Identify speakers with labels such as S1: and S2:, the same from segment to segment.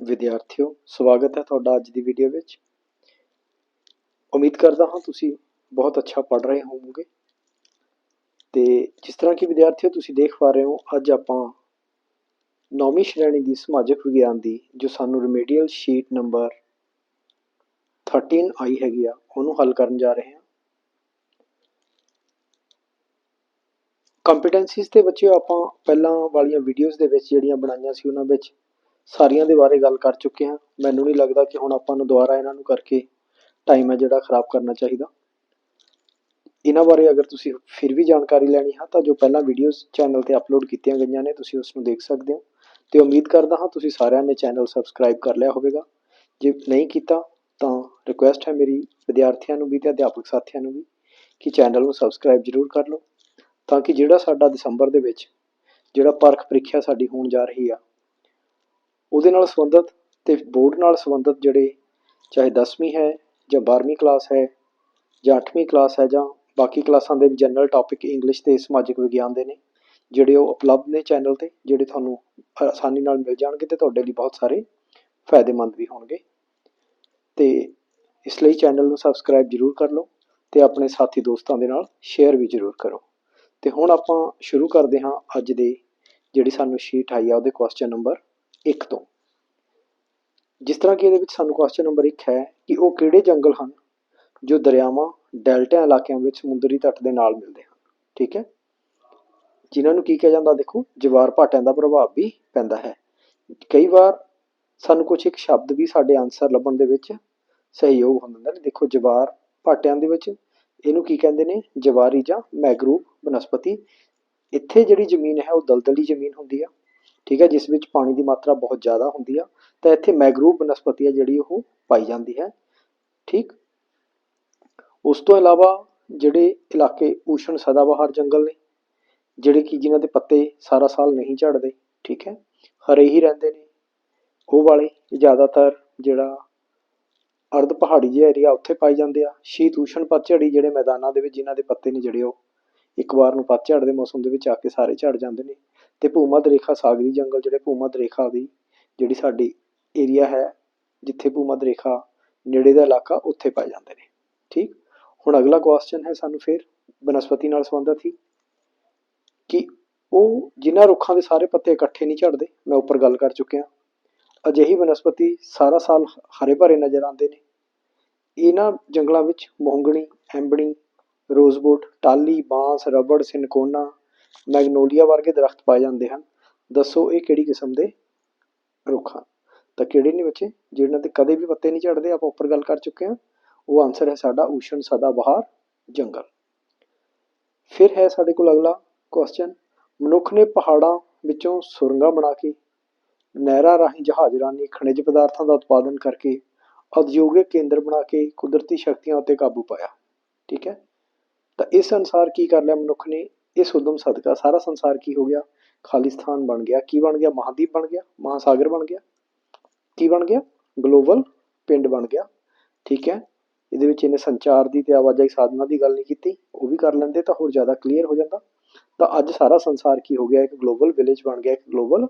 S1: ਵਿਦਿਆਰਥੀਓ, ਸਵਾਗਤ ਹੈ ਤੁਹਾਡਾ ਅੱਜ ਦੀ ਵੀਡੀਓ ਵਿੱਚ। ਉਮੀਦ ਕਰਦਾ ਹਾਂ ਤੁਸੀਂ ਬਹੁਤ ਅੱਛਾ ਪੜ੍ਹ ਰਹੇ ਹੋਵੋਗੇ। ਤੇ ਜਿਸ ਤਰ੍ਹਾਂ ਕਿ ਵਿਦਿਆਰਥੀਓ, ਤੁਸੀਂ ਦੇਖ ਪਾ ਰਹੇ ਹੋ, ਅੱਜ ਆਪਾਂ ਨੌਵੀਂ ਸ਼੍ਰੇਣੀ ਦੀ ਸਮਾਜਿਕ ਵਿਗਿਆਨ ਦੀ, ਜੋ ਸਾਨੂੰ ਰਿਮੇਡੀਅਲ ਸ਼ੀਟ ਨੰਬਰ 13 ਆਈ ਹੈਗੀ ਆ, ਉਹਨੂੰ ਹੱਲ ਕਰਨ ਜਾ ਰਹੇ ਹਾਂ। ਕੰਪੀਟੈਂਸੀਜ਼ ਦੇ ਬੱਚਿਓ, ਆਪਾਂ ਪਹਿਲਾਂ ਵਾਲੀਆਂ ਵੀਡੀਓਜ਼ ਦੇ ਵਿੱਚ ਜਿਹੜੀਆਂ ਬਣਾਈਆਂ ਸੀ, ਉਹਨਾਂ ਵਿੱਚ ਸਾਰੀਆਂ ਦੇ ਬਾਰੇ ਗੱਲ ਕਰ ਚੁੱਕੇ ਹਾਂ। ਮੈਨੂੰ ਨਹੀਂ ਲੱਗਦਾ ਕਿ ਹੁਣ ਆਪਾਂ ਨੂੰ ਦੁਬਾਰਾ ਇਹਨਾਂ ਨੂੰ ਕਰਕੇ ਟਾਈਮ ਹੈ ਜਿਹੜਾ ਖਰਾਬ ਕਰਨਾ ਚਾਹੀਦਾ। ਇਹਨਾਂ ਬਾਰੇ ਅਗਰ ਤੁਸੀਂ ਫਿਰ ਵੀ ਜਾਣਕਾਰੀ ਲੈਣੀ ਹੈ, ਤਾਂ ਜੋ ਪਹਿਲਾਂ ਵੀਡੀਓਜ਼ ਚੈਨਲ ਤੇ ਅਪਲੋਡ ਕੀਤੀਆਂ ਗਈਆਂ ਨੇ, ਤੁਸੀਂ ਉਸ ਨੂੰ ਦੇਖ ਸਕਦੇ ਹੋ। ਤੇ ਉਮੀਦ ਕਰਦਾ ਹਾਂ ਤੁਸੀਂ ਸਾਰਿਆਂ ਨੇ ਚੈਨਲ ਸਬਸਕ੍ਰਾਈਬ ਕਰ ਲਿਆ ਹੋਵੇਗਾ। ਜੇ ਨਹੀਂ ਕੀਤਾ, ਤਾਂ ਰਿਕੁਐਸਟ ਹੈ ਮੇਰੀ ਵਿਦਿਆਰਥੀਆਂ ਨੂੰ ਵੀ ਤੇ ਅਧਿਆਪਕ ਸਾਥੀਆਂ ਨੂੰ ਵੀ ਕਿ ਚੈਨਲ ਨੂੰ ਸਬਸਕ੍ਰਾਈਬ ਜ਼ਰੂਰ ਕਰ ਲਓ, ਤਾਂ ਕਿ ਜਿਹੜਾ ਸਾਡਾ ਦਸੰਬਰ ਦੇ ਵਿੱਚ ਜਿਹੜਾ ਪਰਖ ਪ੍ਰੀਖਿਆ ਸਾਡੀ ਹੋਣ ਜਾ ਰਹੀ ਆ ਉਹਦੇ ਨਾਲ ਸੰਬੰਧਿਤ ਤੇ ਬੋਰਡ ਨਾਲ ਸੰਬੰਧਿਤ ਜਿਹੜੇ ਚਾਹੇ 10ਵੀਂ ਹੈ ਜਾਂ 12ਵੀਂ ਕਲਾਸ ਹੈ ਜਾਂ 8ਵੀਂ ਕਲਾਸ ਹੈ ਜਾਂ ਬਾਕੀ ਕਲਾਸਾਂ ਦੇ ਜਨਰਲ ਟੌਪਿਕ ਇੰਗਲਿਸ਼ ਤੇ ਸਮਾਜਿਕ ਵਿਗਿਆਨ ਦੇ ਨੇ, ਜਿਹੜੇ ਉਹ ਉਪਲਬਧ ਨੇ ਚੈਨਲ ਤੇ, ਜਿਹੜੇ ਤੁਹਾਨੂੰ ਆਸਾਨੀ ਨਾਲ ਮਿਲ ਜਾਣਗੇ ਤੇ ਤੁਹਾਡੇ ਲਈ ਬਹੁਤ ਸਾਰੇ ਫਾਇਦੇਮੰਦ ਵੀ ਹੋਣਗੇ। ਤੇ ਇਸ ਲਈ ਚੈਨਲ ਨੂੰ ਸਬਸਕ੍ਰਾਈਬ ਜ਼ਰੂਰ ਕਰ ਲਓ ਤੇ ਆਪਣੇ ਸਾਥੀ ਦੋਸਤਾਂ ਦੇ ਨਾਲ ਸ਼ੇਅਰ ਵੀ ਜ਼ਰੂਰ ਕਰੋ। ਤੇ ਹੁਣ ਆਪਾਂ ਸ਼ੁਰੂ ਕਰਦੇ ਹਾਂ ਅੱਜ ਦੇ ਜਿਹੜੀ ਸਾਨੂੰ ਸ਼ੀਟ ਆਈ ਆ, ਉਹਦੇ ਕੁਐਸਚਨ ਨੰਬਰ 1 ਤੋਂ। ਜਿਸ ਤਰ੍ਹਾਂ ਕਿ ਇਹਦੇ ਵਿੱਚ ਸਾਨੂੰ ਕੁਐਸਚਨ ਨੰਬਰ 1 ਹੈ ਕਿ ਉਹ ਕਿਹੜੇ ਜੰਗਲ ਹਨ ਜੋ ਦਰਿਆਵਾਂ ਡੈਲਟਾ ਇਲਾਕਿਆਂ ਵਿੱਚ ਸਮੁੰਦਰੀ ਤੱਟ ਦੇ ਨਾਲ ਮਿਲਦੇ ਹਨ? ਠੀਕ ਹੈ? ਜਿਨ੍ਹਾਂ ਨੂੰ ਕੀ ਕਿਹਾ ਜਾਂਦਾ ਦੇਖੋ, ਜਵਾਰ ਭਾਟਿਆਂ ਦਾ ਪ੍ਰਭਾਵ ਵੀ ਪੈਂਦਾ ਹੈ। ਕਈ ਵਾਰ ਸਾਨੂੰ ਕੁਝ ਇੱਕ ਸ਼ਬਦ ਵੀ ਸਾਡੇ ਆਨਸਰ ਲੱਭਣ ਦੇ ਵਿੱਚ ਸਹਿਯੋਗ ਹੁੰਦਾ ਨੇ ਦੇਖੋ, ਜਵਾਰ ਭਾਟਿਆਂ ਦੇ ਵਿੱਚ ਇਹਨੂੰ ਕੀ ਕਹਿੰਦੇ ਨੇ? ਜਵਾਰੀ ਜਾਂ ਮੈਗਰੂਵ ਬਨਸਪਤੀ। ਇੱਥੇ ਜਿਹੜੀ ਜ਼ਮੀਨ ਹੈ ਉਹ ਦਲਦਲੀ ਜ਼ਮੀਨ ਹੁੰਦੀ ਆ। ਠੀਕ ਹੈ, ਜਿਸ ਵਿੱਚ ਪਾਣੀ ਦੀ ਮਾਤਰਾ ਬਹੁਤ ਜ਼ਿਆਦਾ ਹੁੰਦੀ ਆ, ਤਾਂ ਇੱਥੇ ਮੈਗਰੂਵ ਬਨਸਪਤੀ ਆ ਜਿਹੜੀ ਉਹ ਪਾਈ ਜਾਂਦੀ ਹੈ, ਠੀਕ? ਉਸ ਤੋਂ ਇਲਾਵਾ ਜਿਹੜੇ ਇਲਾਕੇ ਊਸ਼ਣ ਸਦਾਬਹਾਰ ਜੰਗਲ ਨੇ, ਜਿਹੜੇ ਕਿ ਜਿਨ੍ਹਾਂ ਦੇ ਪੱਤੇ ਸਾਰਾ ਸਾਲ ਨਹੀਂ ਝੜਦੇ, ਠੀਕ ਹੈ, ਹਰੇ ਹੀ ਰਹਿੰਦੇ ਨੇ, ਉਹ ਵਾਲੇ ਜ਼ਿਆਦਾਤਰ ਜਿਹੜਾ ਅਰਧ ਪਹਾੜੀ ਜਿਹਾ ਏਰੀਆ ਉੱਥੇ ਪਾਈ ਜਾਂਦੇ ਆ, ਸ਼ੀਤ ਊਸ਼ਣ ਪਤਝੜੀ ਜਿਹੜੇ ਮੈਦਾਨਾਂ ਦੇ ਵਿੱਚ ਜਿਨ੍ਹਾਂ ਦੇ ਪੱਤੇ ਨੇ ਜਿਹੜੇ ਉਹ ਇੱਕ ਵਾਰ ਨੂੰ ਪਤਝੜ ਦੇ ਮੌਸਮ ਦੇ ਵਿੱਚ ਆ ਕੇ ਸਾਰੇ ਝੜ ਜਾਂਦੇ ਨੇ ਤੇ ਭੂਮੱਧ ਰੇਖਾ ਸਾਗਰੀ ਜੰਗਲ ਜਿਹੜੇ ਭੂਮੱਧ ਰੇਖਾ ਦੀ ਜਿਹੜੀ ਸਾਡੀ ਏਰੀਆ ਹੈ, ਜਿੱਥੇ ਭੂਮੱਧ ਰੇਖਾ ਨੇੜੇ ਦਾ ਇਲਾਕਾ ਉੱਥੇ ਪਾਏ ਜਾਂਦੇ ਨੇ। ਠੀਕ? ਹੁਣ ਅਗਲਾ ਕੁਐਸਚਨ ਹੈ ਸਾਨੂੰ ਫਿਰ ਬਨਸਪਤੀ ਨਾਲ ਸੰਬੰਧਿਤ ਸੀ ਕਿ ਉਹ ਜਿਨ੍ਹਾਂ ਰੁੱਖਾਂ ਦੇ ਸਾਰੇ ਪੱਤੇ ਇਕੱਠੇ ਨਹੀਂ ਝੜਦੇ, ਮੈਂ ਉੱਪਰ ਗੱਲ ਕਰ ਚੁੱਕਿਆ। ਅਜਿਹੀ ਬਨਸਪਤੀ ਸਾਰਾ ਸਾਲ ਹਰੇ ਭਰੇ ਨਜ਼ਰ ਆਉਂਦੇ ਨੇ। ਇਹਨਾਂ ਜੰਗਲਾਂ ਵਿੱਚ ਮੋਹੰਗਣੀ, ਐਂਬਣੀ ਰੋਜ਼ਬੁੱਡ ਟਾਲੀ ਬਾਂਸ, ਰਬੜ, ਸਿਨਕੋਨਾ ਮੈਗਨੋਲੀਆ ਵਰਗੇ ਦਰਖਤ ਪਾਏ ਜਾਂਦੇ ਹਨ। ਦੱਸੋ ਇਹ ਕਿਹੜੀ ਕਿਸਮ ਦੇ ਰੁੱਖ ਹਨ? ਤਾਂ ਕਿਹੜੇ ਨੇ ਬੱਚੇ? ਜਿਹਨਾਂ ਤੇ ਕਦੇ ਵੀ ਪੱਤੇ ਨਹੀਂ ਝੜਦੇ, ਆਪਾਂ ਉੱਪਰ ਗੱਲ ਕਰ ਚੁੱਕੇ ਹਾਂ। ਉਹ ਆਨਸਰ ਹੈ ਸਾਡਾ ਊਸ਼ਣ ਸਦਾ ਬਹਾਰ ਜੰਗਲ। ਫਿਰ ਹੈ ਸਾਡੇ ਕੋਲ ਅਗਲਾ ਕੁਐਸਚਨ ਮਨੁੱਖ ਨੇ ਪਹਾੜਾਂ ਵਿੱਚੋਂ ਸੁਰੰਗਾਂ ਬਣਾ ਕੇ, ਨਹਿਰਾਂ ਰਾਹੀਂ ਜਹਾਜ਼ ਰਾਹੀਂ ਖਣਿਜ ਪਦਾਰਥਾਂ ਦਾ ਉਤਪਾਦਨ ਕਰਕੇ, ਉਦਯੋਗਿਕ ਕੇਂਦਰ ਬਣਾ ਕੇ ਕੁਦਰਤੀ ਸ਼ਕਤੀਆਂ ਉੱਤੇ ਕਾਬੂ ਪਾਇਆ। ਠੀਕ ਹੈ? ਤਾਂ ਇਸ ਅਨਸਾਰ ਕੀ ਕਰ ਲਿਆ ਮਨੁੱਖ ਨੇ? ਇਸ ਉਦਮ ਸਦਕਾ ਸਾਰਾ ਸੰਸਾਰ ਕੀ ਹੋ ਗਿਆ? ਖਾਲਿਸਤਾਨ ਬਣ ਗਿਆ। ਕੀ ਬਣ ਗਿਆ? ਮਹਾਦੀਪ ਬਣ ਗਿਆ। ਮਹਾਸਾਗਰ ਬਣ ਗਿਆ। ਕੀ ਬਣ ਗਿਆ? ਗਲੋਬਲ ਪਿੰਡ ਬਣ ਗਿਆ। ਠੀਕ ਹੈ? ਇਹਦੇ ਵਿੱਚ ਇਹਨੇ ਸੰਚਾਰ ਦੀ ਤੇ ਆਵਾਜਾਈ ਸਾਧਨਾਂ ਦੀ ਗੱਲ ਨਹੀਂ ਕੀਤੀ। ਉਹ ਵੀ ਕਰ ਲੈਂਦੇ ਤਾਂ ਹੋਰ ਜ਼ਿਆਦਾ ਕਲੀਅਰ ਹੋ ਜਾਂਦਾ। ਤਾਂ ਅੱਜ ਸਾਰਾ ਸੰਸਾਰ ਕੀ ਹੋ ਗਿਆ? ਇੱਕ ਗਲੋਬਲ ਵਿਲੇਜ ਬਣ ਗਿਆ। ਇੱਕ ਗਲੋਬਲ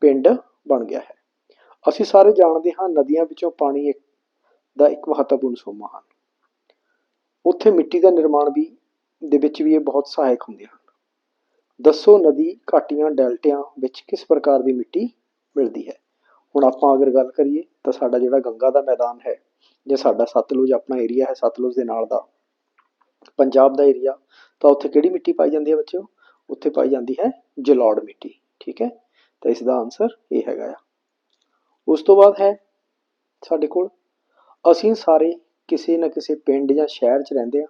S1: ਪਿੰਡ ਬਣ ਗਿਆ ਹੈ। ਅਸੀਂ ਸਾਰੇ ਜਾਣਦੇ ਹਾਂ ਨਦੀਆਂ ਵਿੱਚੋਂ ਪਾਣੀ ਇੱਕ ਦਾ ਇੱਕ ਮਹੱਤਵਪੂਰਨ ਸੋਮਾ ਹਨ। ਉੱਥੇ ਮਿੱਟੀ ਦਾ ਨਿਰਮਾਣ ਵੀ ਦੇ ਵਿੱਚ ਵੀ ਇਹ ਬਹੁਤ ਸਹਾਇਕ ਹੁੰਦੇ ਹਨ। ਦੱਸੋ ਨਦੀ ਘਾਟੀਆਂ ਡੈਲਟਿਆਂ ਵਿੱਚ ਕਿਸ ਪ੍ਰਕਾਰ ਦੀ ਮਿੱਟੀ ਮਿਲਦੀ ਹੈ? ਹੁਣ ਆਪਾਂ ਅਗਰ ਗੱਲ ਕਰੀਏ ਤਾਂ ਸਾਡਾ ਜਿਹੜਾ ਗੰਗਾ ਦਾ ਮੈਦਾਨ ਹੈ ਜਾਂ ਸਾਡਾ ਸਤਲੁਜ ਆਪਣਾ ਏਰੀਆ ਹੈ ਸਤਲੁਜ ਦੇ ਨਾਲ ਦਾ, ਪੰਜਾਬ ਦਾ ਏਰੀਆ ਤਾਂ ਉੱਥੇ ਕਿਹੜੀ ਮਿੱਟੀ ਪਾਈ ਜਾਂਦੀ ਹੈ ਬੱਚਿਓ? ਉੱਥੇ ਪਾਈ ਜਾਂਦੀ ਹੈ ਜਲੌੜ ਮਿੱਟੀ, ਠੀਕ ਹੈ? ਤਾਂ ਇਸ ਦਾ ਆਨਸਰ ਇਹ ਹੈਗਾ ਆ। ਉਸ ਤੋਂ ਬਾਅਦ ਹੈ ਸਾਡੇ ਕੋਲ, ਅਸੀਂ ਸਾਰੇ ਕਿਸੇ ਨਾ ਕਿਸੇ ਪਿੰਡ ਜਾਂ ਸ਼ਹਿਰ 'ਚ ਰਹਿੰਦੇ ਹਾਂ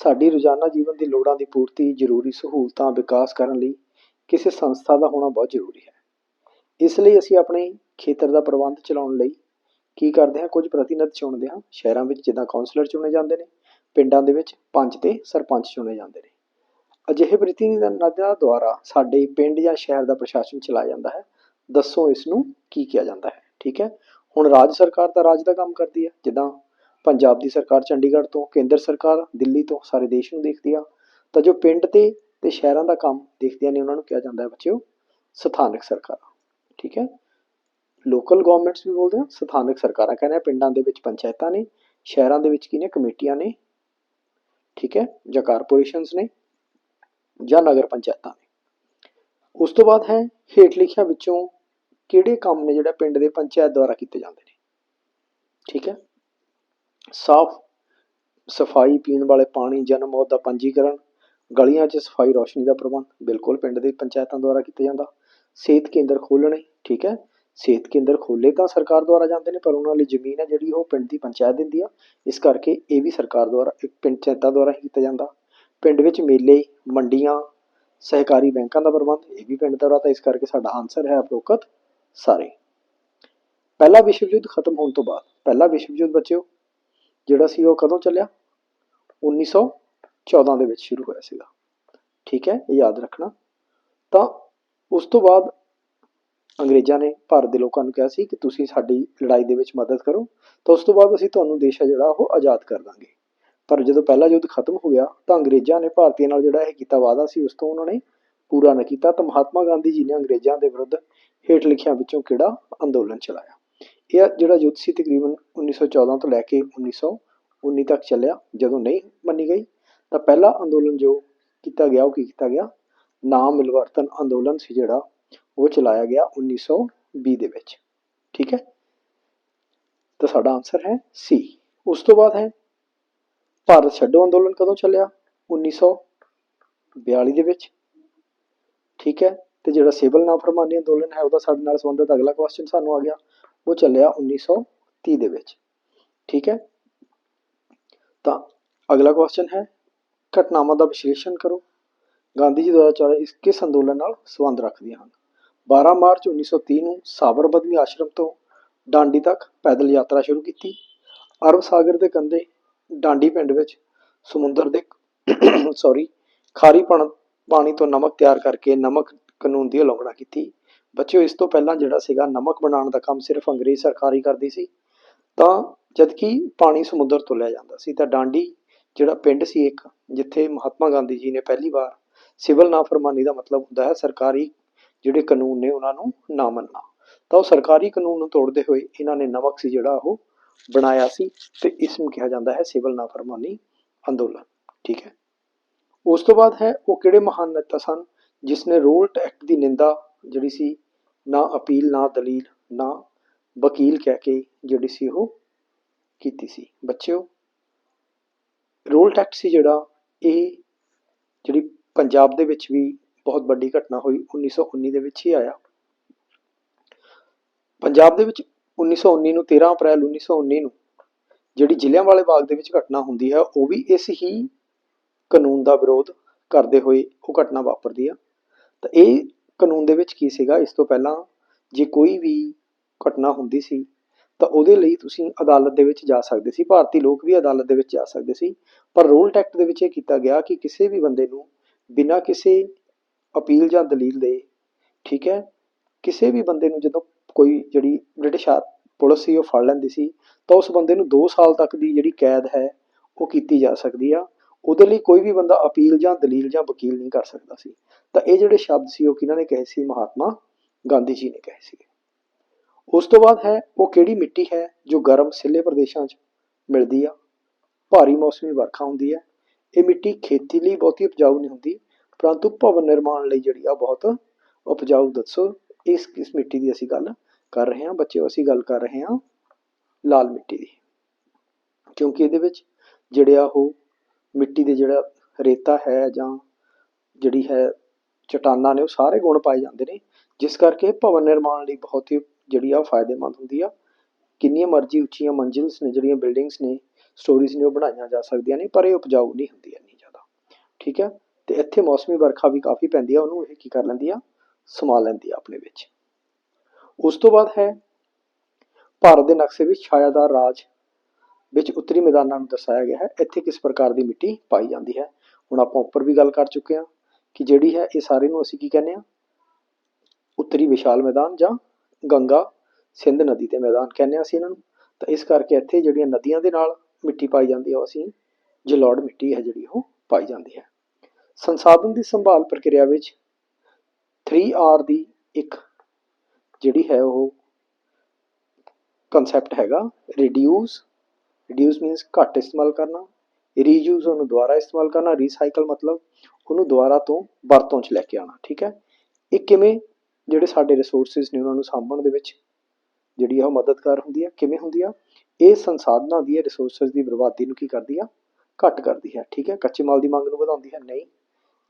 S1: ਸਾਡੀ ਰੋਜ਼ਾਨਾ ਜੀਵਨ ਦੀ ਲੋੜਾਂ ਦੀ ਪੂਰਤੀ, ਜ਼ਰੂਰੀ ਸਹੂਲਤਾਂ ਵਿਕਾਸ ਕਰਨ ਲਈ ਕਿਸੇ ਸੰਸਥਾ ਦਾ ਹੋਣਾ ਬਹੁਤ ਜ਼ਰੂਰੀ ਹੈ। ਇਸ ਲਈ ਅਸੀਂ ਆਪਣੇ ਖੇਤਰ ਦਾ ਪ੍ਰਬੰਧ ਚਲਾਉਣ ਲਈ ਕੀ ਕਰਦੇ ਹਾਂ, ਕੁਝ ਪ੍ਰਤੀਨਿਧ ਚੁਣਦੇ ਹਾਂ। ਸ਼ਹਿਰਾਂ ਵਿੱਚ ਜਿੱਦਾਂ ਕਾਉਂਸਲਰ ਚੁਣੇ ਜਾਂਦੇ ਨੇ, ਪਿੰਡਾਂ ਦੇ ਵਿੱਚ ਪੰਚ ਤੇ ਸਰਪੰਚ ਚੁਣੇ ਜਾਂਦੇ ਨੇ। ਅਜਿਹੇ ਪ੍ਰਤੀਨਿਧਾਂ ਦੁਆਰਾ ਸਾਡੇ ਪਿੰਡ ਜਾਂ ਸ਼ਹਿਰ ਦਾ ਪ੍ਰਸ਼ਾਸਨ ਚਲਾਇਆ ਜਾਂਦਾ ਹੈ। ਦੱਸੋ ਇਸ ਨੂੰ ਕੀ ਕਿਹਾ ਜਾਂਦਾ ਹੈ, ਠੀਕ ਹੈ? ਹੁਣ ਰਾਜ ਸਰਕਾਰ ਤਾਂ ਰਾਜ ਦਾ ਕੰਮ ਕਰਦੀ ਹੈ, ਜਿੱਦਾਂ ਪੰਜਾਬ ਦੀ ਸਰਕਾਰ ਚੰਡੀਗੜ੍ਹ ਤੋਂ, ਕੇਂਦਰ ਸਰਕਾਰ ਦਿੱਲੀ ਤੋਂ, ਸਾਰੇ ਦੇਸ਼ ਨੂੰ ਦੇਖਦੀ ਆ। ਤਾਂ ਜੋ ਪਿੰਡ ਤੇ ਤੇ ਸ਼ਹਿਰਾਂ ਦਾ ਕੰਮ ਦੇਖਦੀਆਂ ਨੇ ਉਹਨਾਂ ਨੂੰ ਕਿਹਾ ਜਾਂਦਾ ਹੈ ਬੱਚਿਓ, ਸਥਾਨਕ ਸਰਕਾਰਾਂ, ਠੀਕ ਹੈ? ਲੋਕਲ ਗਵਰਨਮੈਂਟਸ ਵੀ ਬੋਲਦੇ ਆ, ਸਥਾਨਕ ਸਰਕਾਰਾਂ ਕਹਿੰਦੇ ਆ, ਪਿੰਡਾਂ ਦੇ ਵਿੱਚ ਪੰਚਾਇਤਾਂ ਨੇ, ਸ਼ਹਿਰਾਂ ਦੇ ਵਿੱਚ ਕੀ ਨੇ, ਕਮੇਟੀਆਂ ਨੇ, ਠੀਕ ਹੈ? ਜਾਂ ਕਾਰਪੋਰੇਸ਼ਨਸ ਨੇ, ਜਾਂ ਨਗਰ ਪੰਚਾਇਤਾਂ ਨੇ। ਉਸ ਤੋਂ ਬਾਅਦ ਹੈ, ਹੇਠ ਲਿਖਿਆ ਵਿੱਚੋਂ ਕਿਹੜੇ ਕੰਮ ਨੇ ਜਿਹੜਾ ਪਿੰਡ ਦੇ ਪੰਚਾਇਤ ਦੁਆਰਾ ਕੀਤੇ ਜਾਂਦੇ ਨੇ? ਠੀਕ ਹੈ? ਸਾਫ਼ ਸਫ਼ਾਈ ਪੀਣ ਵਾਲੇ ਪਾਣੀ ਜਨਮ ਮੌਤ ਦਾ ਪੰਜੀਕਰਨ, ਗਲੀਆਂ 'ਚ ਸਫ਼ਾਈ ਰੋਸ਼ਨੀ ਦਾ ਪ੍ਰਬੰਧ, ਬਿਲਕੁਲ ਪਿੰਡ ਦੇ ਪੰਚਾਇਤਾਂ ਦੁਆਰਾ ਕੀਤਾ ਜਾਂਦਾ। ਸਿਹਤ ਕੇਂਦਰ ਖੋਲ੍ਹਣੇ, ਠੀਕ ਹੈ? ਸਿਹਤ ਕੇਂਦਰ ਖੋਲੇ ਤਾਂ ਸਰਕਾਰ ਦੁਆਰਾ ਜਾਂਦੇ ਨੇ, ਪਰ ਉਹਨਾਂ ਲਈ ਜ਼ਮੀਨ ਹੈ ਜਿਹੜੀ ਉਹ ਪਿੰਡ ਦੀ ਪੰਚਾਇਤ ਦਿੰਦੀ ਆ। ਇਸ ਕਰਕੇ ਇਹ ਵੀ ਸਰਕਾਰ ਦੁਆਰਾ ਪੰਚਾਇਤਾਂ ਦੁਆਰਾ ਹੀ ਕੀਤਾ ਜਾਂਦਾ। ਪਿੰਡ ਵਿੱਚ ਮੇਲੇ, ਮੰਡੀਆਂ, ਸਹਿਕਾਰੀ ਬੈਂਕਾਂ ਦਾ ਪ੍ਰਬੰਧ, ਇਹ ਵੀ ਪਿੰਡ ਦੁਆਰਾ, ਤਾਂ ਇਸ ਕਰਕੇ ਸਾਡਾ ਆਨਸਰ ਹੈ ਅਪਰੋਕਤ ਸਾਰੇ। ਪਹਿਲਾ ਵਿਸ਼ਵ ਯੁੱਧ ਖਤਮ ਹੋਣ ਤੋਂ ਬਾਅਦ, ਪਹਿਲਾ ਵਿਸ਼ਵ ਯੁੱਧ ਬੱਚਿਓ ਜਿਹੜਾ ਸੀ ਉਹ ਕਦੋਂ ਚੱਲਿਆ? 1914 ਦੇ ਵਿੱਚ ਸ਼ੁਰੂ ਹੋਇਆ ਸੀਗਾ। ਠੀਕ ਹੈ, ਇਹ ਯਾਦ ਰੱਖਣਾ। ਤਾਂ ਉਸ ਤੋਂ ਬਾਅਦ ਅੰਗਰੇਜ਼ਾਂ ਨੇ ਭਾਰਤ ਦੇ ਲੋਕਾਂ ਨੂੰ ਕਿਹਾ ਸੀ ਕਿ ਤੁਸੀਂ ਸਾਡੀ ਲੜਾਈ ਦੇ ਵਿੱਚ ਮਦਦ ਕਰੋ। ਤਾਂ ਉਸ ਤੋਂ ਬਾਅਦ ਅਸੀਂ ਤੁਹਾਨੂੰ ਦੇਸ਼ ਹੈ ਜਿਹੜਾ ਉਹ ਆਜ਼ਾਦ ਕਰ ਦਾਂਗੇ। ਪਰ ਜਦੋਂ ਪਹਿਲਾ ਯੁੱਧ ਖਤਮ ਹੋ ਗਿਆ, ਤਾਂ ਅੰਗਰੇਜ਼ਾਂ ਨੇ ਭਾਰਤੀਆਂ ਨਾਲ ਜਿਹੜਾ ਇਹ ਕੀਤਾ ਵਾਅਦਾ ਸੀ, ਉਸ ਤੋਂ ਉਹਨਾਂ ਨੇ ਪੂਰਾ ਨਾ ਕੀਤਾ। ਤਾਂ ਮਹਾਤਮਾ ਗਾਂਧੀ ਜੀ ਨੇ ਅੰਗਰੇਜ਼ਾਂ ਦੇ ਵਿਰੁੱਧ ਹੇਠ ਲਿਖਿਆਂ ਵਿੱਚੋਂ ਕਿਹੜਾ ਅੰਦੋਲਨ ਚਲਾਇਆ? ਇਹ ਜਿਹੜਾ ਯੁੱਧ ਸੀ ਤਕਰੀਬਨ 1914 ਤੋਂ ਲੈ ਕੇ 1919 ਤੱਕ ਚੱਲਿਆ, ਜਦੋਂ ਨਹੀਂ ਮੰਨੀ ਗਈ, ਤਾਂ ਪਹਿਲਾ ਅੰਦੋਲਨ ਜੋ ਕੀਤਾ ਗਿਆ, ਉਹ ਕੀ ਕੀਤਾ ਗਿਆ? ਨਾਮ ਮਿਲਵਰਤਨ ਅੰਦੋਲਨ ਸੀ ਜਿਹੜਾ, ਉਹ ਚਲਾਇਆ ਗਿਆ 1920 ਦੇ ਵਿੱਚ। ਠੀਕ ਹੈ? ਤਾਂ ਸਾਡਾ ਆਨਸਰ ਹੈ ਸੀ ਉਸ ਤੋਂ ਬਾਅਦ ਹੈ, ਭਾਰਤ ਛੱਡੋ ਅੰਦੋਲਨ ਕਦੋਂ ਚੱਲਿਆ? 1942 ਦੇ ਵਿੱਚ। ਠੀਕ ਹੈ? ਤੇ ਜਿਹੜਾ ਸਿਵਲ ਨਾਫਰਮਾਨੀ ਅੰਦੋਲਨ ਹੈ, ਉਹਦਾ ਸਾਡੇ ਨਾਲ ਸੰਬੰਧਿਤ ਅਗਲਾ ਕੁਐਸਚਨ ਸਾਨੂੰ ਆ ਗਿਆ। ਉਹ ਚੱਲਿਆ 1930 ਦੇ ਵਿੱਚ। ਠੀਕ ਹੈ? ਤਾਂ ਅਗਲਾ ਕੁਐਸਚਨ ਹੈ, ਘਟਨਾਵਾਂ ਦਾ ਵਿਸ਼ਲੇਸ਼ਣ ਕਰੋ। ਗਾਂਧੀ ਜੀ ਦੁਆਰਾ ਚਲਾਏ ਇਸ ਕਿਸ ਅੰਦੋਲਨ ਨਾਲ ਸੰਬੰਧ ਰੱਖਦੀਆਂ ਹਨ? 12 ਮਾਰਚ 1930 ਨੂੰ ਸਾਬਰਮਤੀ ਆਸ਼ਰਮ ਤੋਂ ਡਾਂਡੀ ਤੱਕ ਪੈਦਲ ਯਾਤਰਾ ਸ਼ੁਰੂ ਕੀਤੀ। ਅਰਬ ਸਾਗਰ ਦੇ ਕੰਢੇ ਡਾਂਡੀ ਪਿੰਡ ਵਿੱਚ ਸਮੁੰਦਰ ਦੇ ਸੌਰੀ ਖਾਰੀ ਪਾਣੀ ਤੋਂ ਨਮਕ ਤਿਆਰ ਕਰਕੇ ਨਮਕ ਕਾਨੂੰਨ ਦੀ ਉਲੰਘਣਾ ਕੀਤੀ। ਬੱਚਿਓ, ਇਸ ਤੋਂ ਪਹਿਲਾਂ ਜਿਹੜਾ ਸੀਗਾ ਨਮਕ ਬਣਾਉਣ ਦਾ ਕੰਮ ਸਿਰਫ ਅੰਗਰੇਜ਼ ਸਰਕਾਰ ਹੀ ਕਰਦੀ ਸੀ, ਤਾਂ ਜਦਕਿ ਪਾਣੀ ਸਮੁੰਦਰ ਤੋਂ ਲਿਆ ਜਾਂਦਾ ਸੀ। ਤਾਂ ਡਾਂਡੀ, ਜਿਹੜਾ ਪਿੰਡ ਸੀ ਇੱਕ, ਜਿੱਥੇ ਮਹਾਤਮਾ ਗਾਂਧੀ ਜੀ ਨੇ ਪਹਿਲੀ ਵਾਰ ਸਿਵਲ ਨਾਫਰਮਾਨੀ ਦਾ ਮਤਲਬ ਹੁੰਦਾ ਹੈ, ਸਰਕਾਰੀ ਜਿਹੜੇ ਕਾਨੂੰਨ ਨੇ ਉਹਨਾਂ ਨੂੰ ਨਾ ਮੰਨਣਾ। ਤਾਂ ਉਹ ਸਰਕਾਰੀ ਕਾਨੂੰਨ ਨੂੰ ਤੋੜਦੇ ਹੋਏ ਇਹਨਾਂ ਨੇ ਨਮਕ ਸੀ ਜਿਹੜਾ ਉਹ ਬਣਾਇਆ ਸੀ ਤੇ ਇਸ ਨੂੰ ਕਿਹਾ ਜਾਂਦਾ ਹੈ ਸਿਵਲ ਨਾਫਰਮਾਨੀ ਅੰਦੋਲਨ। ਠੀਕ ਹੈ। ਉਸ ਤੋਂ ਬਾਅਦ ਹੈ, ਉਹ ਕਿਹੜੇ ਮਹਾਨ ਨੇਤਾ ਸਨ, ਜਿਸ ਨੇ ਰੋਲਟ ਐਕਟ ਦੀ ਨਿੰਦਾ ਜਿਹੜੀ ਸੀ, ਨਾ ਅਪੀਲ, ਨਾ ਦਲੀਲ, ਨਾ ਵਕੀਲ ਕਹਿ ਕੇ ਜਿਹੜੀ ਸੀ ਉਹ ਕੀਤੀ ਸੀ। ਬੱਚਿਓ ਰੋਲਟ ਐਕਟ ਸੀ ਜਿਹੜਾ, ਇਹ ਜਿਹੜੀ ਪੰਜਾਬ ਦੇ ਵਿੱਚ ਵੀ ਬਹੁਤ ਵੱਡੀ ਘਟਨਾ ਹੋਈ 1919 ਦੇ ਵਿੱਚ ਹੀ ਆਇਆ। ਪੰਜਾਬ ਦੇ ਵਿੱਚ 1919 ਨੂੰ 13 ਅਪ੍ਰੈਲ 1919 ਨੂੰ ਜਿਹੜੀ ਜ਼ਿਲ੍ਹਿਆਂ ਵਾਲੇ ਬਾਗ ਦੇ ਵਿੱਚ ਘਟਨਾ ਹੁੰਦੀ ਹੈ, ਉਹ ਵੀ ਇਸ ਹੀ ਕਾਨੂੰਨ ਦਾ ਵਿਰੋਧ ਕਰਦੇ ਹੋਏ ਉਹ ਘਟਨਾ ਵਾਪਰਦੀ ਆ। ਤਾਂ ਇਹ ਕਾਨੂੰਨ ਦੇ ਵਿੱਚ ਕੀ ਸੀਗਾ? ਇਸ ਤੋਂ ਪਹਿਲਾਂ ਜੇ ਕੋਈ ਵੀ ਘਟਨਾ ਹੁੰਦੀ ਸੀ, ਤਾਂ ਉਹਦੇ ਲਈ ਤੁਸੀਂ ਅਦਾਲਤ ਦੇ ਵਿੱਚ ਜਾ ਸਕਦੇ ਸੀ। ਭਾਰਤੀ ਲੋਕ ਵੀ ਅਦਾਲਤ ਦੇ ਵਿੱਚ ਜਾ ਸਕਦੇ ਸੀ। ਪਰ ਰੋਲਟ ਟੈਕਟ ਦੇ ਵਿੱਚ ਇਹ ਕੀਤਾ ਗਿਆ ਕਿ ਕਿਸੇ ਵੀ ਬੰਦੇ ਨੂੰ ਬਿਨਾਂ ਕਿਸੇ ਅਪੀਲ ਜਾਂ ਦਲੀਲ ਦੇ, ਠੀਕ ਹੈ, ਕਿਸੇ ਵੀ ਬੰਦੇ ਨੂੰ ਜਦੋਂ ਕੋਈ ਜਿਹੜੀ ਬ੍ਰਿਟਿਸ਼ ਪੁਲਿਸ ਸੀ, ਉਹ ਫੜ ਲੈਂਦੀ ਸੀ, ਤਾਂ ਉਸ ਬੰਦੇ ਨੂੰ 2 ਸਾਲ ਤੱਕ ਦੀ ਜਿਹੜੀ ਕੈਦ ਹੈ, ਉਹ ਕੀਤੀ ਜਾ ਸਕਦੀ ਆ। ਉਹਦੇ ਲਈ ਕੋਈ ਵੀ ਬੰਦਾ ਅਪੀਲ ਜਾਂ ਦਲੀਲ ਜਾਂ ਵਕੀਲ ਨਹੀਂ ਕਰ ਸਕਦਾ ਸੀ। ਤਾਂ ਇਹ ਜਿਹੜੇ ਸ਼ਬਦ ਸੀ, ਉਹ ਕਿਹਨਾਂ ਨੇ ਕਹੇ ਸੀ? ਮਹਾਤਮਾ ਗਾਂਧੀ ਜੀ ਨੇ ਕਹੇ ਸੀ। ਉਸ ਤੋਂ ਬਾਅਦ ਹੈ, ਉਹ ਕਿਹੜੀ ਮਿੱਟੀ ਹੈ ਜੋ ਗਰਮ ਸਿੱਲੇ ਪ੍ਰਦੇਸ਼ਾਂ 'ਚ ਮਿਲਦੀ ਆ? ਭਾਰੀ ਮੌਸਮੀ ਵਰਖਾ ਹੁੰਦੀ ਹੈ। ਇਹ ਮਿੱਟੀ ਖੇਤੀ ਲਈ ਬਹੁਤੀ ਉਪਜਾਊ ਨਹੀਂ ਹੁੰਦੀ, ਪਰੰਤੂ ਭਵਨ ਨਿਰਮਾਣ ਲਈ ਜਿਹੜੀ ਆ ਬਹੁਤ ਉਪਜਾਊ। ਦੱਸੋ, ਇਸ ਕਿਸ ਮਿੱਟੀ ਦੀ ਅਸੀਂ ਗੱਲ ਕਰ ਰਹੇ ਹਾਂ। ਬੱਚਿਓ, ਅਸੀਂ ਗੱਲ ਕਰ ਰਹੇ ਹਾਂ ਲਾਲ ਮਿੱਟੀ ਦੀ। ਕਿਉਂਕਿ ਇਹਦੇ ਵਿੱਚ ਜਿਹੜੇ ਆ ਉਹ ਮਿੱਟੀ ਦੇ ਜਿਹੜਾ ਰੇਤਾ ਹੈ ਜਾਂ ਜਿਹੜੀ ਹੈ ਚਟਾਨਾਂ ਨੇ ਉਹ ਸਾਰੇ ਗੁਣ ਪਾਏ ਜਾਂਦੇ ਨੇ, ਜਿਸ ਕਰਕੇ ਭਵਨ ਨਿਰਮਾਣ ਲਈ ਬਹੁਤ ਹੀ ਜਿਹੜੀ ਆ ਉਹ ਫਾਇਦੇਮੰਦ ਹੁੰਦੀ ਆ। ਕਿੰਨੀਆਂ ਮਰਜ਼ੀ ਉੱਚੀਆਂ ਮੰਜ਼ਿਲਸ ਨੇ, ਜਿਹੜੀਆਂ ਬਿਲਡਿੰਗਸ ਨੇ ਸਟੋਰੀਜ਼ ਨੇ ਉਹ ਬਣਾਈਆਂ ਜਾ ਸਕਦੀਆਂ ਨੇ, ਪਰ ਇਹ ਉਪਜਾਊ ਨਹੀਂ ਹੁੰਦੀ ਇੰਨੀ ਜ਼ਿਆਦਾ। ਠੀਕ ਹੈ? ਤੇ ਇੱਥੇ ਮੌਸਮੀ ਵਰਖਾ ਵੀ ਕਾਫੀ ਪੈਂਦੀ ਆ, ਉਹਨੂੰ ਇਹ ਕੀ ਕਰ ਲੈਂਦੀ ਆ? ਸਮਾ ਲੈਂਦੀ ਆ ਆਪਣੇ ਵਿੱਚ। ਉਸ ਤੋਂ ਬਾਅਦ ਹੈ, ਭਾਰਤ ਦੇ ਨਕਸ਼ੇ ਵਿੱਚ ਛਾਇਆਦਾਰ ਰਾਜ ਵਿੱਚ ਉੱਤਰੀ ਮੈਦਾਨਾਂ ਨੂੰ ਦਰਸਾਇਆ ਗਿਆ ਹੈ। ਇੱਥੇ ਕਿਸ ਪ੍ਰਕਾਰ ਦੀ ਮਿੱਟੀ ਪਾਈ ਜਾਂਦੀ ਹੈ? ਹੁਣ ਆਪਾਂ ਉੱਪਰ ਵੀ ਗੱਲ ਕਰ ਚੁੱਕੇ ਹਾਂ ਕਿ ਜਿਹੜੀ ਹੈ ਇਹ ਸਾਰੇ ਨੂੰ ਅਸੀਂ ਕੀ ਕਹਿੰਦੇ ਆ ਉੱਤਰੀ ਵਿਸ਼ਾਲ ਮੈਦਾਨ ਜਾਂ ਗੰਗਾ ਸਿੰਧ ਨਦੀ ਦੇ ਮੈਦਾਨ ਕਹਿੰਦੇ ਹਾਂ ਅਸੀਂ ਇਹਨਾਂ ਨੂੰ। ਤਾਂ ਇਸ ਕਰਕੇ ਇੱਥੇ ਜਿਹੜੀਆਂ ਨਦੀਆਂ ਦੇ ਨਾਲ ਮਿੱਟੀ ਪਾਈ ਜਾਂਦੀ ਹੈ, ਉਹ ਅਸੀਂ ਜਲੋੜ ਮਿੱਟੀ ਹੈ ਜਿਹੜੀ ਉਹ ਪਾਈ ਜਾਂਦੀ ਹੈ। ਸੰਸਾਧਨ ਦੀ ਸੰਭਾਲ ਪ੍ਰਕਿਰਿਆ ਵਿੱਚ 3R ਦੀ ਇੱਕ ਜਿਹੜੀ ਹੈ ਉਹ ਕਨਸੈਪਟ ਹੈਗਾ ਰਿਡਿਊਸ ਰਿਡਿਊਸ ਮੀਨਸ ਘੱਟ ਇਸਤੇਮਾਲ ਕਰਨਾ ਰੀਯੂਜ਼ ਉਹਨੂੰ ਦੁਬਾਰਾ ਇਸਤੇਮਾਲ ਕਰਨਾ ਰੀਸਾਈਕਲ ਮਤਲਬ ਉਹਨੂੰ ਦੁਬਾਰਾ ਤੋਂ ਵਰਤੋਂ 'ਚ ਲੈ ਕੇ ਆਉਣਾ, ਠੀਕ ਹੈ? ਇਹ ਕਿਵੇਂ ਜਿਹੜੇ ਸਾਡੇ ਰਿਸੋਰਸਿਸ ਨੇ ਉਹਨਾਂ ਨੂੰ ਸਾਂਭਣ ਦੇ ਵਿੱਚ ਜਿਹੜੀ ਆ ਉਹ ਮਦਦਗਾਰ ਹੁੰਦੀ ਆ, ਕਿਵੇਂ ਹੁੰਦੀ ਆ? ਇਹ ਸੰਸਾਧਨਾਂ ਦੀ ਰਿਸੋਰਸਸ ਦੀ ਬਰਬਾਦੀ ਨੂੰ ਕੀ ਕਰਦੀ ਆ? ਘੱਟ ਕਰਦੀ ਹੈ, ਠੀਕ ਹੈ? ਕੱਚੇ ਮਾਲ ਦੀ ਮੰਗ ਨੂੰ ਵਧਾਉਂਦੀ ਹੈ, ਨਹੀਂ।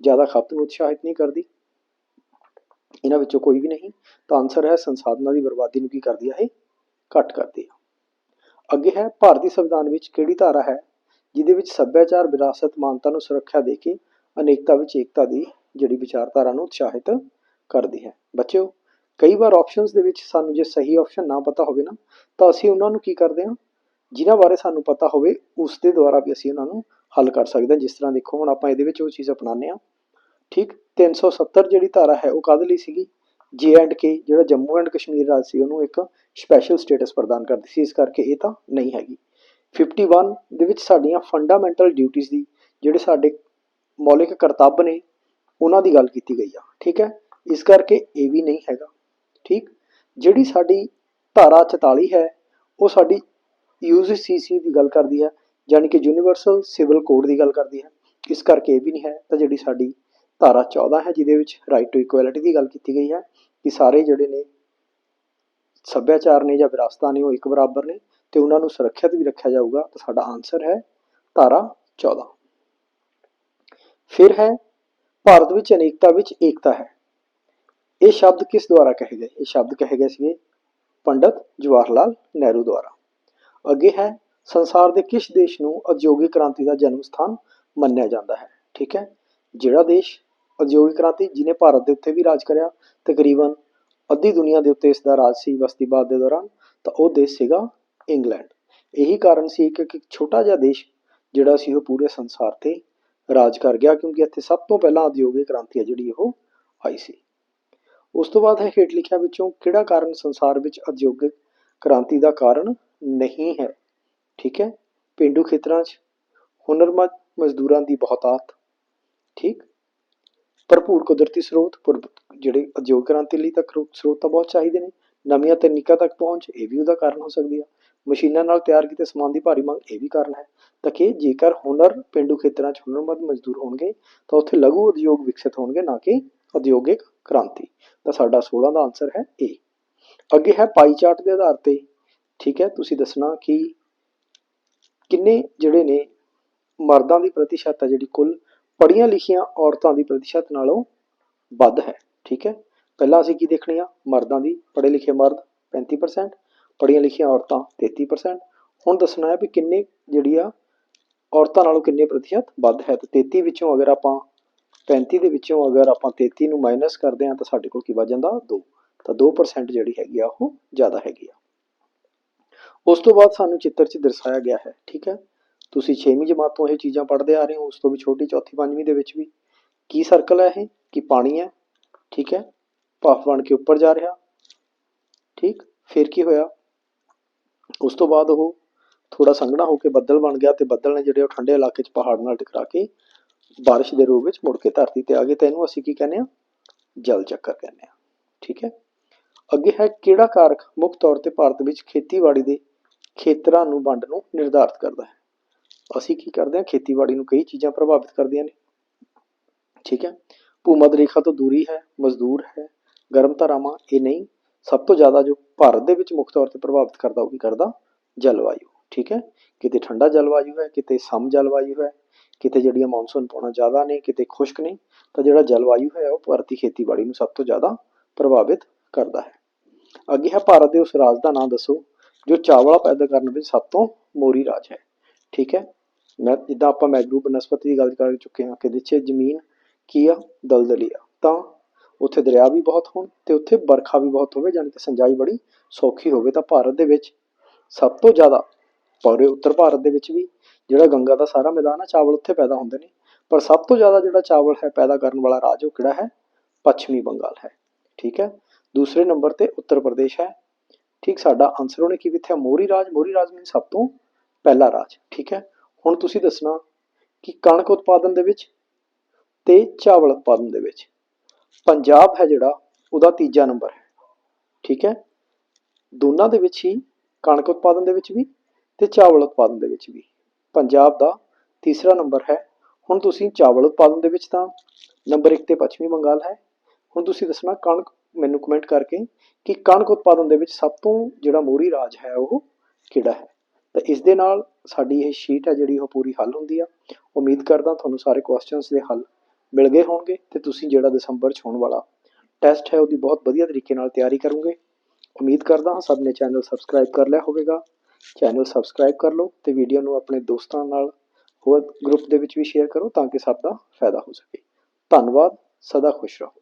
S1: ਜ਼ਿਆਦਾ ਖਪਤ ਨੂੰ ਉਤਸ਼ਾਹਿਤ ਨਹੀਂ ਕਰਦੀ। ਇਹਨਾਂ ਵਿੱਚੋਂ ਕੋਈ ਵੀ ਨਹੀਂ। ਤਾਂ ਆਨਸਰ ਹੈ ਸੰਸਾਧਨਾਂ ਦੀ ਬਰਬਾਦੀ ਨੂੰ ਕੀ ਕਰਦੀ ਹੈ ਇਹ? ਘੱਟ ਕਰਦੀ ਹੈ ਅੱਗੇ ਹੈ ਭਾਰਤੀ ਸੰਵਿਧਾਨ ਵਿੱਚ ਕਿਹੜੀ ਧਾਰਾ ਹੈ ਜਿਹਦੇ ਵਿੱਚ ਸੱਭਿਆਚਾਰ, ਵਿਰਾਸਤ, ਮਾਨਤਾ ਨੂੰ ਸੁਰੱਖਿਆ ਦੇ ਕੇ ਅਨੇਕਤਾ ਵਿੱਚ ਏਕਤਾ ਦੀ ਜਿਹੜੀ ਵਿਚਾਰਧਾਰਾ ਨੂੰ ਉਤਸ਼ਾਹਿਤ ਕਰਦੀ ਹੈ। ਬੱਚਿਓ, ਕਈ ਵਾਰ ਆਪਸ਼ਨਸ ਦੇ ਵਿੱਚ ਸਾਨੂੰ ਜੇ ਸਹੀ ਆਪਸ਼ਨ ਨਾ ਪਤਾ ਹੋਵੇ ਨਾ, ਤਾਂ ਅਸੀਂ ਉਹਨਾਂ ਨੂੰ ਕੀ ਕਰਦੇ ਹਾਂ? ਜਿਨ੍ਹਾਂ ਬਾਰੇ ਸਾਨੂੰ ਪਤਾ ਹੋਵੇ, ਉਸ ਦੇ ਦੁਆਰਾ ਵੀ ਅਸੀਂ ਉਹਨਾਂ ਨੂੰ ਹੱਲ ਕਰ ਸਕਦੇ ਹਾਂ। ਜਿਸ ਤਰ੍ਹਾਂ ਦੇਖੋ, ਹੁਣ ਆਪਾਂ ਇਹਦੇ ਵਿੱਚ ਉਹ ਚੀਜ਼ ਅਪਣਾਉਂਦੇ ਹਾਂ। ਠੀਕ 370 ਜਿਹੜੀ ਧਾਰਾ ਹੈ, ਉਹ ਕਾਹਦੇ ਲਈ ਸੀਗੀ? ਜੇ ਐਂਡ ਕੇ ਜਿਹੜਾ ਜੰਮੂ ਐਂਡ ਕਸ਼ਮੀਰ ਰਾਜ ਸੀ, ਉਹਨੂੰ ਇੱਕ ਸਪੈਸ਼ਲ ਸਟੇਟਸ ਪ੍ਰਦਾਨ ਕਰਦੀ ਸੀ। ਇਸ ਕਰਕੇ ਇਹ ਤਾਂ ਨਹੀਂ ਹੈਗੀ। 51 ਦੇ ਵਿੱਚ ਸਾਡੀਆਂ ਫੰਡਾਮੈਂਟਲ ਡਿਊਟੀਆਂ ਦੀ, ਜਿਹੜੇ ਸਾਡੇ ਮੌਲਿਕ ਕਰਤੱਵ ਨੇ, ਉਹਨਾਂ ਦੀ ਗੱਲ ਕੀਤੀ ਗਈ ਆ। ਠੀਕ ਹੈ? ਇਸ ਕਰਕੇ ਇਹ ਵੀ ਨਹੀਂ ਹੈਗਾ। ਠੀਕ? ਜਿਹੜੀ ਸਾਡੀ ਧਾਰਾ 44 ਹੈ, ਉਹ ਸਾਡੀ ਯੂਜੀਸੀਸੀ ਦੀ ਗੱਲ ਕਰਦੀ ਹੈ, ਯਾਨੀ ਕਿ ਯੂਨੀਵਰਸਲ ਸਿਵਲ ਕੋਡ ਦੀ ਗੱਲ ਕਰਦੀ ਹੈ। ਇਸ ਕਰਕੇ ਇਹ ਵੀ ਨਹੀਂ ਹੈ ਤਾਂ ਜਿਹੜੀ ਸਾਡੀ ਧਾਰਾ 14 ਹੈ, ਜਿਹਦੇ ਵਿੱਚ ਰਾਈਟ ਟੂ ਇਕੁਐਲਿਟੀ ਦੀ ਗੱਲ ਕੀਤੀ ਗਈ ਹੈ ਕਿ ਸਾਰੇ ਜਿਹੜੇ ਨੇ ਸੱਭਿਆਚਾਰ ਨੇ ਜਾਂ ਵਿਰਾਸਤਾਂ ਨੇ ਉਹ ਇੱਕ ਬਰਾਬਰ ਨੇ ਤੇ ਉਹਨਾਂ ਨੂੰ ਸੁਰੱਖਿਅਤ ਵੀ ਰੱਖਿਆ ਜਾਊਗਾ, ਤਾਂ ਸਾਡਾ ਆਨਸਰ ਹੈ ਧਾਰਾ 14 ਫਿਰ ਹੈ, ਭਾਰਤ ਵਿੱਚ ਅਨੇਕਤਾ ਵਿੱਚ ਏਕਤਾ ਹੈ। ਇਹ ਸ਼ਬਦ ਕਿਸ ਦੁਆਰਾ ਕਹੇ ਗਏ? ਇਹ ਸ਼ਬਦ ਕਹੇ ਗਏ ਸੀਗੇ ਪੰਡਤ ਜਵਾਹਰ ਲਾਲ ਨਹਿਰੂ ਦੁਆਰਾ। ਅੱਗੇ ਹੈ, ਸੰਸਾਰ ਦੇ ਕਿਸ ਦੇਸ਼ ਨੂੰ ਉਦਯੋਗਿਕ ਕ੍ਰਾਂਤੀ ਦਾ ਜਨਮ ਸਥਾਨ ਮੰਨਿਆ ਜਾਂਦਾ ਹੈ? ਠੀਕ ਹੈ, ਜਿਹੜਾ ਦੇਸ਼ ਉਦਯੋਗਿਕ ਕ੍ਰਾਂਤੀ, ਜਿਹਨੇ ਭਾਰਤ ਦੇ ਉੱਤੇ ਵੀ ਰਾਜ ਕਰਿਆ, ਤਕਰੀਬਨ ਅੱਧੀ ਦੁਨੀਆ ਦੇ ਉੱਤੇ ਇਸ ਦਾ ਰਾਜ ਸੀ ਬਸਤੀਵਾਦ ਦੇ ਦੌਰਾਨ, ਤਾਂ ਉਹ ਦੇਸ਼ ਸੀਗਾ ਇੰਗਲੈਂਡ। ਇਹੀ ਕਾਰਨ ਸੀ ਕਿ ਇੱਕ ਛੋਟਾ ਜਿਹਾ ਦੇਸ਼, ਜਿਹੜਾ ਸੀ ਉਹ ਪੂਰੇ ਸੰਸਾਰ ਤੇ ਰਾਜ ਕਰ ਗਿਆ, ਕਿਉਂਕਿ ਇੱਥੇ ਸਭ ਤੋਂ ਪਹਿਲਾਂ ਉਦਯੋਗਿਕ ਕ੍ਰਾਂਤੀ ਹੈ ਜਿਹੜੀ ਉਹ ਆਈ ਸੀ। ਉਸ ਤੋਂ ਬਾਅਦ ਹੈ ਹੇਠ ਲਿਖਿਆ ਵਿੱਚੋਂ ਕਿਹੜਾ ਕਾਰਨ ਸੰਸਾਰ ਵਿੱਚ ਉਦਯੋਗਿਕ ਕ੍ਰਾਂਤੀ ਦਾ ਕਾਰਨ ਨਹੀਂ ਹੈ? ਠੀਕ ਹੈ? ਪਿੰਡੂ ਖੇਤਰਾਂ 'ਚ ਹੁਨਰਮੰਦ ਮਜ਼ਦੂਰਾਂ ਦੀ ਬਹੁਤਾਤ। ਠੀਕ? ਭਰਪੂਰ ਕੁਦਰਤੀ ਸਰੋਤ, ਪੁਰ- ਜਿਹੜੇ ਉਦਯੋਗ ਕ੍ਰਾਂਤੀ ਲਈ ਤਾਂ ਸਰੋਤ ਤਾਂ ਬਹੁਤ ਚਾਹੀਦੇ ਨੇ। ਨਵੀਆਂ ਤਕਨੀਕਾਂ ਤੱਕ ਪਹੁੰਚ, ਇਹ ਵੀ ਉਹਦਾ ਕਾਰਨ ਹੋ ਸਕਦੀ ਆ। ਮਸ਼ੀਨਾਂ ਨਾਲ ਤਿਆਰ ਕੀਤੇ ਸਮਾਨ ਦੀ ਭਾਰੀ ਮੰਗ, ਇਹ ਵੀ ਕਾਰਨ ਹੈ। ਤਾਂ ਕਿ ਜੇਕਰ ਹੁਨਰ ਪਿੰਡੂ ਖੇਤਰਾਂ 'ਚ ਹੁਨਰਮੰਦ ਮਜ਼ਦੂਰ ਹੋਣਗੇ, ਤਾਂ ਉੱਥੇ ਲਘੂ ਉਦਯੋਗ ਵਿਕਸਿਤ ਹੋਣਗੇ, ਨਾ ਕਿ ਉਦਯੋਗਿਕ ਕ੍ਰਾਂਤੀ। ਤਾਂ ਸਾਡਾ 16 ਦਾ ਆਨਸਰ ਹੈ ਏ ਅੱਗੇ ਹੈ ਪਾਈ ਚਾਰਟ ਦੇ ਆਧਾਰ ਤੇ। ਠੀਕ ਹੈ, ਤੁਸੀਂ ਦੱਸਣਾ ਕਿ ਕਿੰਨੇ ਜਿਹੜੇ ਨੇ ਮਰਦਾਂ ਦੀ ਪ੍ਰਤੀਸ਼ਤ ਹੈ ਜਿਹੜੀ ਕੁੱਲ ਪੜ੍ਹੀਆਂ ਲਿਖੀਆਂ ਔਰਤਾਂ ਦੀ ਪ੍ਰਤੀਸ਼ਤ ਨਾਲੋਂ ਵੱਧ ਹੈ, ਠੀਕ ਹੈ? ਪਹਿਲਾਂ ਅਸੀਂ ਕੀ ਦੇਖਣੀ ਆ? ਮਰਦਾਂ ਦੀ, ਪੜ੍ਹੇ ਲਿਖੇ ਮਰਦ 35% ਪੜ੍ਹੀਆਂ ਲਿਖੀਆਂ ਔਰਤਾਂ 33% ਹੁਣ ਦੱਸਣਾ ਹੈ ਵੀ ਕਿੰਨੇ ਜਿਹੜੀ ਆ, ਔਰਤਾਂ ਨਾਲੋਂ ਕਿੰਨੇ ਪ੍ਰਤੀਸ਼ਤ ਵੱਧ ਹੈ? ਤੇ 33 ਵਿੱਚੋਂ ਅਗਰ ਆਪਾਂ 35 ਦੇ ਵਿੱਚੋਂ ਅਗਰ ਆਪਾਂ 33 ਨੂੰ ਮਾਈਨਸ ਕਰਦੇ ਹਾਂ ਤਾਂ ਸਾਡੇ ਕੋਲ ਕੀ ਬਚ ਜਾਂਦਾ? 2 ਤਾਂ 2% ਜਿਹੜੀ ਹੈਗੀ ਆ, ਉਹ ਜ਼ਿਆਦਾ ਹੈਗੀ ਆ। ਉਸ ਤੋਂ ਬਾਅਦ ਸਾਨੂੰ ਚਿੱਤਰ 'ਚ ਦਰਸਾਇਆ ਗਿਆ ਹੈ, ਠੀਕ ਹੈ? ਤੁਸੀਂ 6ਵੀਂ ਜਮਾਤ ਤੋਂ ਇਹ ਚੀਜ਼ਾਂ ਪੜ੍ਹਦੇ ਆ ਰਹੇ ਹੋ, ਉਸ ਤੋਂ ਵੀ ਛੋਟੀ, ਚੌਥੀ, ਪੰਜਵੀਂ ਦੇ ਵਿੱਚ ਵੀ। ਕੀ ਸਰਕਲ ਹੈ ਇਹ? ਕੀ ਪਾਣੀ ਹੈ? ਠੀਕ ਹੈ? ਭਾਫ ਬਣ ਕੇ ਉੱਪਰ ਜਾ ਰਿਹਾ। ਠੀਕ? ਫਿਰ ਕੀ ਹੋਇਆ? ਉਸ ਤੋਂ ਬਾਅਦ ਉਹ ਥੋੜਾ ਸੰਘਣਾ ਹੋ ਕੇ ਬੱਦਲ ਬਣ ਗਿਆ ਤੇ ਬੱਦਲ ਨੇ ਜਿਹੜੇ ਉਹ ਠੰਡੇ ਇਲਾਕੇ 'ਚ ਪਹਾੜ ਨਾਲ ਟਕਰਾ ਕੇ ਬਾਰਿਸ਼ ਦੇ ਰੂਪ ਵਿੱਚ ਮੁੜ ਕੇ ਧਰਤੀ ਤੇ ਆ ਗਏ ਤੇ ਇਹਨੂੰ ਅਸੀਂ ਕੀ ਕਹਿੰਦੇ ਆ ਜਲ ਚੱਕਰ ਕਹਿੰਦੇ ਆ ਠੀਕ ਹੈ? ਅੱਗੇ ਹੈ ਕਿਹੜਾ ਕਾਰਕ ਮੁੱਖ ਤੌਰ ਤੇ ਭਾਰਤ ਵਿੱਚ ਖੇਤੀਬਾੜੀ ਦੇ ਖੇਤਰਾਂ ਨੂੰ ਵੰਡ ਨੂੰ ਨਿਰਧਾਰਤ ਕਰਦਾ ਹੈ? ਅਸੀਂ ਕੀ ਕਰਦੇ ਹਾਂ? ਖੇਤੀਬਾੜੀ ਨੂੰ ਕਈ ਚੀਜ਼ਾਂ ਪ੍ਰਭਾਵਿਤ ਕਰਦੀਆਂ ਨੇ। ਠੀਕ ਹੈ? ਭੂਮੱਧ ਰੇਖਾ ਤੋਂ ਦੂਰੀ ਹੈ, ਮਜ਼ਦੂਰ ਹੈ, ਗਰਮ ਧਾਰਾਵਾਂ, ਇਹ ਨਹੀਂ। ਸਭ ਤੋਂ ਜ਼ਿਆਦਾ ਜੋ ਭਾਰਤ ਦੇ ਵਿੱਚ ਮੁੱਖ ਤੌਰ ਤੇ ਪ੍ਰਭਾਵਿਤ ਕਰਦਾ, ਉਹ ਕੀ ਕਰਦਾ? ਜਲਵਾਯੂ। ਠੀਕ ਹੈ? ਕਿਤੇ ਠੰਡਾ ਜਲਵਾਯੂ ਹੈ, ਕਿਤੇ ਸਮ ਜਲਵਾਯੂ ਹੈ, ਕਿਤੇ ਜਿਹੜੀਆਂ ਮੌਨਸੂਨ ਪਾਉਣਾ ਜ਼ਿਆਦਾ ਨੇ, ਕਿਤੇ ਖੁਸ਼ਕ ਨੇ, ਤਾਂ ਜਿਹੜਾ ਜਲਵਾਯੂ ਹੈ, ਉਹ ਭਾਰਤੀ ਖੇਤੀਬਾੜੀ ਨੂੰ ਸਭ ਤੋਂ ਜ਼ਿਆਦਾ ਪ੍ਰਭਾਵਿਤ ਕਰਦਾ ਹੈ। ਅੱਗੇ ਹੈ ਭਾਰਤ ਦੇ ਉਸ ਰਾਜ ਦਾ ਨਾਮ ਦੱਸੋ, ਜੋ ਚਾਵਲਾ ਪੈਦਾ ਕਰਨ ਵਿੱਚ ਸਭ ਤੋਂ ਮੋਰੀ ਰਾਜ ਹੈ। ਠੀਕ ਹੈ? ਮੈਂ ਜਿੱਦਾਂ ਆਪਾਂ ਮੈਗਰੂ ਬਨਸਪਤੀ ਦੀ ਗੱਲ ਕਰ ਚੁੱਕੇ ਹਾਂ ਕਿ ਜਿੱਥੇ ਜ਼ਮੀਨ ਕੀ ਆ? ਦਲਦਲੀ ਆ। ਤਾਂ ਉੱਥੇ ਦਰਿਆ ਵੀ ਬਹੁਤ ਹੋਣ ਤੇ ਉੱਥੇ ਵਰਖਾ ਵੀ ਬਹੁਤ ਹੋਵੇ ਯਾਨੀ ਕਿ ਸਿੰਜਾਈ ਬੜੀ ਸੌਖੀ ਹੋਵੇ ਤਾਂ ਭਾਰਤ ਦੇ ਵਿੱਚ ਸਭ ਤੋਂ ਜ਼ਿਆਦਾ ਪੂਰੇ ਉੱਤਰ ਭਾਰਤ ਦੇ ਵਿੱਚ ਵੀ ਜਿਹੜਾ ਗੰਗਾ ਦਾ ਸਾਰਾ ਮੈਦਾਨ ਆ, ਚਾਵਲ ਉੱਥੇ ਪੈਦਾ ਹੁੰਦੇ ਨੇ। ਪਰ ਸਭ ਤੋਂ ਜ਼ਿਆਦਾ ਜਿਹੜਾ ਚਾਵਲ ਹੈ ਪੈਦਾ ਕਰਨ ਵਾਲਾ ਰਾਜ ਉਹ ਕਿਹੜਾ ਹੈ? ਪੱਛਮੀ ਬੰਗਾਲ ਹੈ। ਠੀਕ ਹੈ? ਦੂਸਰੇ ਨੰਬਰ ਤੇ ਉੱਤਰ ਪ੍ਰਦੇਸ਼ ਹੈ। ਠੀਕ, ਸਾਡਾ ਆਨਸਰ ਉਹਨੇ ਕੀ ਲਿਖਿਆ ਮੋਰੀ ਰਾਜ। ਮੋਰੀ ਰਾਜ ਮੀਨ ਸਭ ਤੋਂ ਪਹਿਲਾ ਰਾਜ। ਠੀਕ ਹੈ? ਹੁਣ ਤੁਸੀਂ ਦੱਸਣਾ ਕਿ ਕਣਕ ਉਤਪਾਦਨ ਦੇ ਵਿੱਚ ਤੇ ਚਾਵਲ ਉਤਪਾਦਨ ਦੇ ਵਿੱਚ ਪੰਜਾਬ ਹੈ ਜਿਹੜਾ, ਉਹਦਾ ਤੀਜਾ ਨੰਬਰ ਹੈ। ਠੀਕ ਹੈ? ਦੋਨਾਂ ਦੇ ਵਿੱਚ ਹੀ ਕਣਕ ਉਤਪਾਦਨ ਦੇ ਵਿੱਚ ਵੀ ਤੇ ਚਾਵਲ ਉਤਪਾਦਨ ਦੇ ਵਿੱਚ ਵੀ। ਪੰਜਾਬ ਦਾ ਤੀਸਰਾ ਨੰਬਰ ਹੈ। ਹੁਣ ਤੁਸੀਂ ਚਾਵਲ ਉਤਪਾਦਨ ਦੇ ਵਿੱਚ ਤਾਂ ਨੰਬਰ 1 ਤੇ ਪੱਛਮੀ ਬੰਗਾਲ ਹੈ। ਹੁਣ ਤੁਸੀਂ ਦੱਸਣਾ ਕਣਕ, ਮੈਨੂੰ ਕਮੈਂਟ ਕਰਕੇ ਕਿ ਕਣਕ ਉਤਪਾਦਨ ਦੇ ਵਿੱਚ ਸਭ ਤੋਂ ਜਿਹੜਾ ਮੋਹਰੀ ਰਾਜ ਹੈ ਉਹ ਕਿਹੜਾ ਹੈ? ਤਾਂ ਇਸ ਦੇ ਨਾਲ ਸਾਡੀ ਇਹ ਸ਼ੀਟ ਹੈ ਜਿਹੜੀ ਉਹ ਪੂਰੀ ਹੱਲ ਹੁੰਦੀ ਆ। ਉਮੀਦ ਕਰਦਾ ਤੁਹਾਨੂੰ ਸਾਰੇ ਕੁਐਸਚਨਸ ਦੇ ਹੱਲ ਮਿਲ ਗਏ ਹੋਣਗੇ ਤੇ ਤੁਸੀਂ ਜਿਹੜਾ ਦਸੰਬਰ 'ਚ ਹੋਣ ਵਾਲਾ ਟੈਸਟ ਹੈ ਉਹਦੀ ਬਹੁਤ ਵਧੀਆ ਤਰੀਕੇ ਨਾਲ ਤਿਆਰੀ ਕਰੋਗੇ। ਉਮੀਦ ਕਰਦਾ ਹਾਂ ਸਭ ਨੇ ਚੈਨਲ ਸਬਸਕ੍ਰਾਈਬ ਕਰ ਲਿਆ ਹੋਵੇਗਾ। ਚੈਨਲ ਸਬਸਕ੍ਰਾਈਬ ਕਰ ਲਓ ਤੇ ਵੀਡੀਓ ਨੂੰ ਆਪਣੇ ਦੋਸਤਾਂ ਨਾਲ ਹੋਰ ਗਰੁੱਪ ਦੇ ਵਿੱਚ ਵੀ ਸ਼ੇਅਰ ਕਰੋ ਤਾਂ ਕਿ ਸਭ ਦਾ ਫਾਇਦਾ ਹੋ ਸਕੇ। ਧੰਨਵਾਦ, ਸਦਾ ਖੁਸ਼ ਰਹੋ।